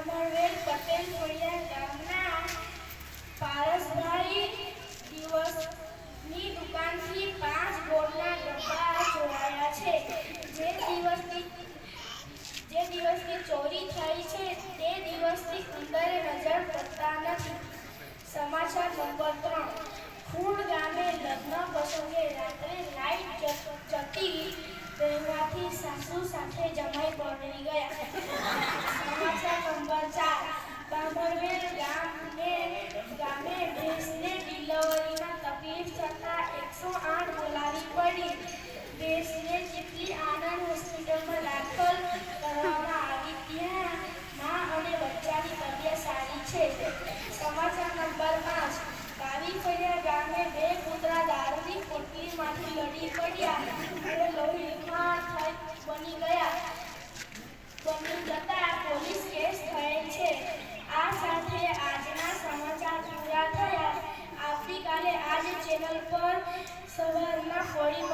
કમળવેલ પટેલ કોળિયા ગામના પારસભાઈ દિવસની દુકાનથી પાંચ બોર્ડના ડબ્બા ચોરાયા છે. જે દિવસથી જે દિવસથી ચોરી થઈ છે તે દિવસથી ઉંદરે નજર પડતા સમાચાર નંબર ખૂણ ગામે લગ્ન પ્રસંગે રાત્રે લાઈટ જતી રહેવાથી સાસુ સાથે જમાઈ પડી ગઈ. ચેનલ પર સવારમાં સવારના ફળી